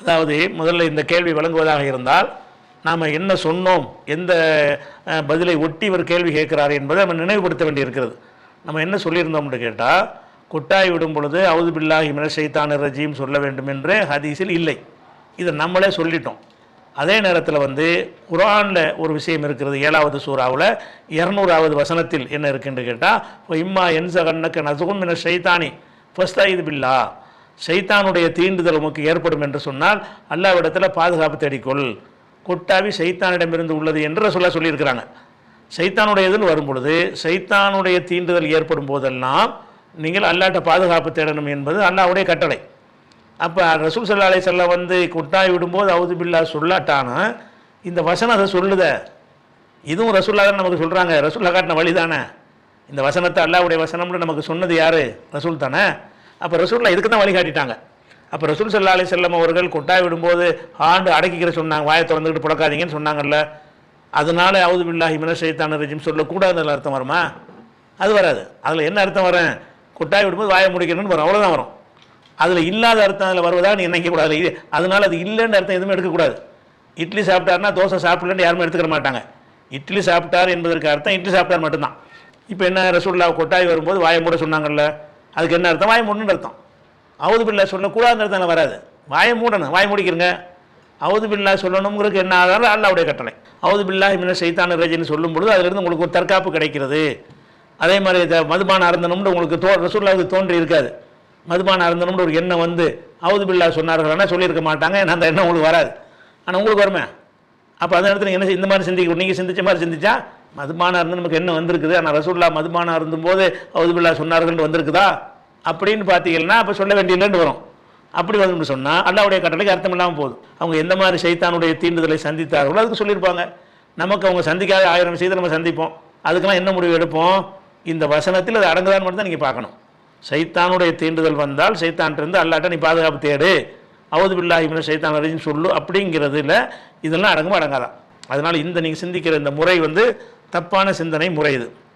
அதாவது முதல்ல இந்த கேள்வி வழங்குவதாக இருந்தால் நாம் என்ன சொன்னோம் எந்த பதிலை ஒட்டி இவர் கேள்வி கேட்கிறார் என்பதை நம்ம நினைவுபடுத்த வேண்டியிருக்கிறது. நம்ம என்ன சொல்லியிருந்தோம்னு கேட்டால் கொட்டாய் விடும் பொழுது அவுது பில்லாஹி மின ஷைத்தான ரஜீம் சொல்ல வேண்டும் என்று ஹதீஸில் இல்லை. இதை நம்மளே சொல்லிட்டோம். அதே நேரத்தில் வந்து குரானில் ஒரு விஷயம் இருக்கிறது ஏழாவது சூறாவில் இரநூறாவது வசனத்தில் என்ன இருக்குன்னு கேட்டால் இம்மா என்ச கண்ணக்க நசுகும் என ஃபஸ்ட் இது பில்லா சைத்தானுடைய தீண்டுதல் உமக்கு ஏற்படும் என்று சொன்னால் அல்லாவிடத்தில் பாதுகாப்பு தேடிக்கொள். கொட்டாவி சைத்தானிடமிருந்து உள்ளது என்று சொல்ல சொல்லியிருக்கிறாங்க. சைத்தானுடைய இதில் வரும் பொழுது சைத்தானுடைய தீண்டுதல் ஏற்படும் போதெல்லாம் நீங்கள் அல்லாட்ட பாதுகாப்பு தேடணும் என்பது அல்லாவுடைய கட்டளை. அப்போ ரசூல் சல்லா அலை செல்ல வந்து கொட்டாய் விடும்போது அவுது பில்லா சொல்லாட்டானா? இந்த வசனம் அதை சொல்லுத. இதுவும் ரசூல்லா தான் நமக்கு சொல்கிறாங்க ரசூல்லா காட்டின வழி தானே இந்த வசனத்தை அல்லாவுடைய வசனம்னு நமக்கு சொன்னது யார்? ரசூல் தானே. அப்போ ரசூல்லா இதுக்கு தான் வழிகாட்டிட்டாங்க. அப்போ ரசூல் சல்லா அலி செல்லம் அவர்கள் கொட்டாய் விடும்போது ஆண்டு அடக்கிக்கிற சொன்னாங்க வாயை திறந்துக்கிட்டு புழக்காதீங்கன்னு சொன்னாங்கல்ல. அதனால அவுது பில்லாஹி மின ஷைத்தான ரஜிம் சொல்லக்கூடாதுன்னு அர்த்தம் வருமா? அது வராது. அதில் என்ன அர்த்தம் வரேன் கொட்டாய் விடும்போது வாயை முடிக்கணும்னு வரும். அவ்வளோதான் வரும். அதில் இல்லாத அர்த்தம் அதில் வருவதாக நீ நினைக்கக்கூடாது இது அதனால் அது இல்லைன்னு அர்த்தம் எதுவுமே எடுக்கக்கூடாது இட்லி சாப்பிட்டாருன்னா தோசை சாப்பிடலன்னு யாருமே எடுத்துக்கிற மாட்டாங்க. இட்லி சாப்பிட்டார் என்பதற்கு அர்த்தம் இட்லி சாப்பிட்டார் மட்டும்தான். இப்போ என்ன ரசூல்லா கொட்டாய் வரும்போது வாயை மூட சொன்னாங்கல்ல? அதுக்கு என்ன அர்த்தம்? வாய் மூடணுன்னு அர்த்தம். அவுது பில்லா சொல்லக்கூடாதுன்னு அர்த்தம் வராது. வாயை மூடணும் வாய் முடிக்கிறங்க அவுது பில்லா சொல்லணுங்கிறதுக்கு என்ன ஆதாரம் அல்லாவுடைய கட்டளை. அவுது பில்லா இமின சைத்தான ரஜின்னு சொல்லும் பொழுது அதுலேருந்து உங்களுக்கு ஒரு தற்காப்பு கிடைக்கிறது. அதே மாதிரி இந்த மதுபான அருந்தணும்னு உங்களுக்கு தோ ரசூல்லாவுக்கு தோன்றி இருக்காது. மதுபான அருந்தணும்னு ஒரு எண்ணம் வந்து அவுது பில்லா சொன்னார்கள்னா சொல்லியிருக்க மாட்டாங்க. ஏன்னா அந்த எண்ணம் உங்களுக்கு வராது. ஆனால் உங்களுக்கு வருமே? அப்போ அந்த நேரத்தில் நீங்கள் என்ன இந்த மாதிரி சிந்திக்க நீங்கள் சிந்திச்ச மாதிரி சிந்திச்சா மதுபான இருந்து நமக்கு என்ன வந்திருக்குது? ஆனால் ரசூல்லா மதுபான இருந்தபோது போது அவுது பில்லா சொன்னார்கள் வந்திருக்குதா? அப்படின்னு பார்த்தீங்கன்னா அப்போ சொல்ல வேண்டியதுன்னு வரும். அப்படி வந்து சொன்னால் அல்லாவுடைய கட்டளைக்கு அர்த்தம் இல்லாமல் போகுது. அவங்க எந்த மாதிரி சைத்தானுடைய தீண்டுதலை சந்தித்தார்களோ அதுக்கு சொல்லியிருப்பாங்க. நமக்கு அவங்க சந்திக்காத ஆயிரம் விஷயத்தை நம்ம சந்திப்போம். அதுக்கெல்லாம் என்ன முடிவு எடுப்போம்? இந்த வசனத்தில் அது அடங்குதான்னு மட்டும் தான் நீங்கள் பார்க்கணும். சைத்தானுடைய தீண்டுதல் வந்தால் சைத்தான்ட்டு அல்லாட்ட நீ பாதுகாப்பு தேடு. அவது பில்லாஹி சைத்தான் அரைஞ்சின்னு சொல்லு அப்படிங்கிறதுல இதெல்லாம் அடங்கும் அடங்காதான் அதனால் இந்த நீங்கள் சிந்திக்கிற இந்த முறை வந்து தப்பான சிந்தனை முறை இது